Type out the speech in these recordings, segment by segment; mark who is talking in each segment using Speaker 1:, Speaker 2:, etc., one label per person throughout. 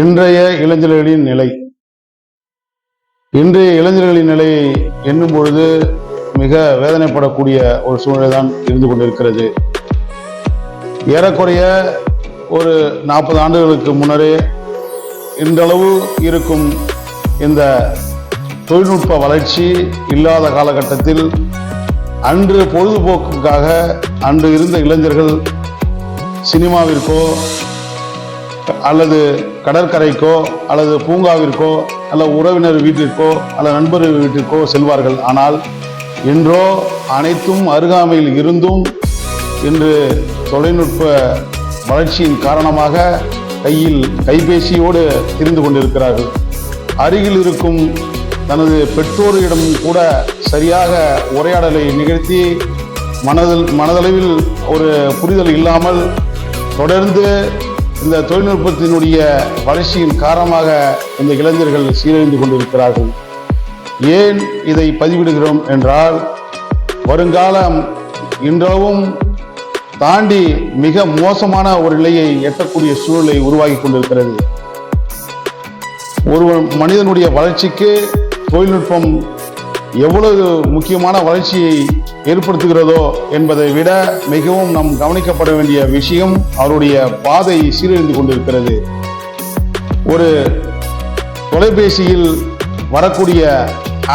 Speaker 1: இன்றைய இளைஞர்களின் நிலை. இன்றைய இளைஞர்களின் நிலையை எண்ணும் பொழுது மிக வேதனைப்படக்கூடிய ஒரு சூழ்நிலை தான் இருந்து கொண்டிருக்கிறது. ஏறக்குறைய ஒரு நாற்பது ஆண்டுகளுக்கு முன்னரே இன்றளவு இருக்கும் இந்த தொழில்நுட்ப வளர்ச்சி இல்லாத காலகட்டத்தில் அன்று பொழுதுபோக்குக்காக அன்று இருந்த இளைஞர்கள் சினிமாவிற்கோ அல்லது கடற்கரைக்கோ அல்லது பூங்காவிற்கோ அல்லது உறவினர் வீட்டிற்கோ அல்ல நண்பர் வீட்டிற்கோ செல்வார்கள். ஆனால் இன்றோ அனைத்தும் அருகாமையில் இருந்தும் இன்று தொழில்நுட்ப வளர்ச்சியின் காரணமாக கையில் கைபேசியோடு திரிந்து கொண்டிருக்கிறார்கள். அருகில் இருக்கும் தனது பெற்றோரிடம் கூட சரியாக உரையாடலை நிகழ்த்தி மனதில் மனதளவில் ஒரு புரிதல் இல்லாமல் தொடர்ந்து இந்த தொழில்நுட்பத்தினுடைய வளர்ச்சியின் காரணமாக இந்த இளைஞர்கள் சீரழிந்து கொண்டிருக்கிறார்கள். ஏன் இதை பதிவிடுகிறோம் என்றால் வருங்காலம் இன்றவும் தாண்டி மிக மோசமான ஒரு நிலையை எட்டக்கூடிய சூழலை உருவாகி கொண்டிருக்கிறது. ஒரு மனிதனுடைய வளர்ச்சிக்கு தொழில்நுட்பம் எவ்வளவு முக்கியமான வளர்ச்சியை ஏற்படுத்துகிறதோ என்பதை விட மிகவும் நாம் கவனிக்கப்பட வேண்டிய விஷயம் அவருடைய பாதை சீரழிந்து கொண்டிருக்கிறது. ஒரு தொலைபேசியில் வரக்கூடிய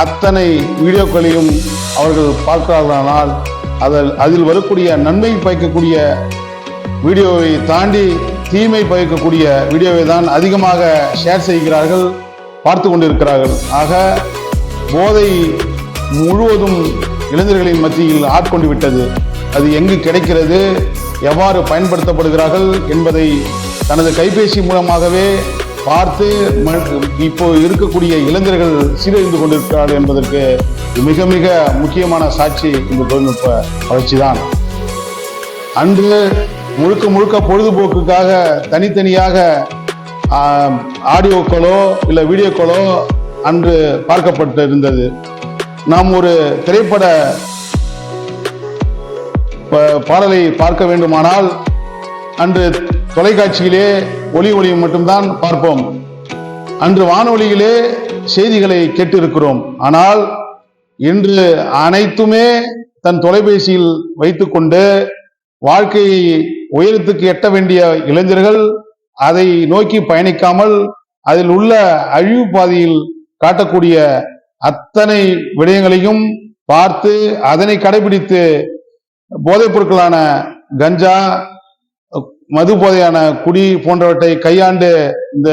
Speaker 1: அத்தனை வீடியோக்களையும் அவர்கள் பார்க்கிறார்களானால் அதில் அதில் வரக்கூடிய நன்மை பயக்கக்கூடிய வீடியோவை தாண்டி தீமை பயக்கக்கூடிய வீடியோவை தான் அதிகமாக ஷேர் செய்கிறார்கள் பார்த்து கொண்டிருக்கிறார்கள். ஆக போதை முழுவதும் இளைஞர்களின் மத்தியில் ஆட்கொண்டு விட்டது. அது எங்கு கிடைக்கிறது? எவ்வாறு பயன்படுத்தப்படுகிறார்கள் என்பதை தனது கைபேசி மூலமாகவே பார்த்து இப்போ இருக்கக்கூடிய இளைஞர்கள் சீரழிந்து கொண்டிருக்கிறார்கள் என்பதற்கு மிக மிக முக்கியமான சாட்சி இந்த தொழில்நுட்ப வளர்ச்சி தான் அன்று முழுக்க முழுக்க பொழுதுபோக்குக்காக தனித்தனியாக ஆடியோக்களோ இல்லை வீடியோக்களோ அன்று பார்க்கப்பட்டு இருந்தது நாம் ஒரு திரைப்பட பாடலை பார்க்க வேண்டுமானால் அன்று தொலைக்காட்சியிலே ஒளி ஒளி மட்டும்தான் பார்ப்போம். அன்று வானொலியிலே செய்திகளை கேட்டிருக்கிறோம். ஆனால் இன்று அனைத்துமே தன் தொலைபேசியில் வைத்துக்கொண்டு வாழ்க்கையை உயரத்துக்கு எட்ட வேண்டிய இளைஞர்கள் அதை நோக்கி பயணிக்காமல் அதில் உள்ள அழிவு பாதையில் காட்டக்கூடிய அத்தனை விடயங்களையும் பார்த்து அதனை கடைபிடித்து போதைப் பொருட்களான கஞ்சா மது போதையான குடி போன்றவற்றை கையாண்டு இந்த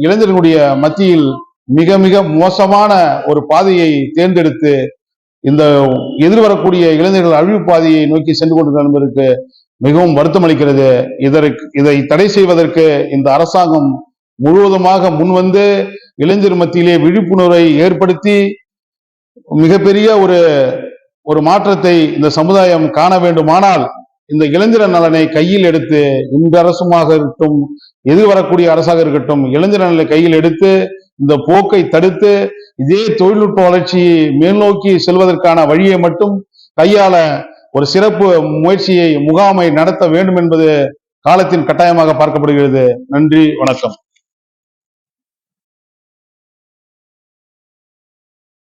Speaker 1: இளைஞர்களுடைய மத்தியில் மிக மிக மோசமான ஒரு பாதையை தேர்ந்தெடுத்து இந்த எதிர்வரக்கூடிய இளைஞர்கள் அழிவு பாதையை நோக்கி சென்று கொண்டிருக்கிறார் என்பதற்கு மிகவும் வருத்தம் அளிக்கிறது. இதற்கு இதை தடை செய்வதற்கு இந்த அரசாங்கம் முழுவதுமாக முன்வந்து இளைஞர் மத்தியிலே விழிப்புணர்வை ஏற்படுத்தி மிகப்பெரிய ஒரு ஒரு மாற்றத்தை இந்த சமுதாயம் காண வேண்டுமானால் இந்த இளைஞர் நலனை கையில் எடுத்து இந்த அரசுமாக இருக்கட்டும் எது வரக்கூடிய அரசாக இருக்கட்டும் இளைஞர் நலனை கையில் எடுத்து இந்த போக்கை தடுத்து இதே தொழில்நுட்ப வளர்ச்சி மேல்நோக்கி செல்வதற்கான வழியை மட்டும் கையாள ஒரு சிறப்பு முயற்சியை முகாமை நடத்த வேண்டும் என்பது காலத்தின் கட்டாயமாக பார்க்கப்படுகிறது. நன்றி வணக்கம்.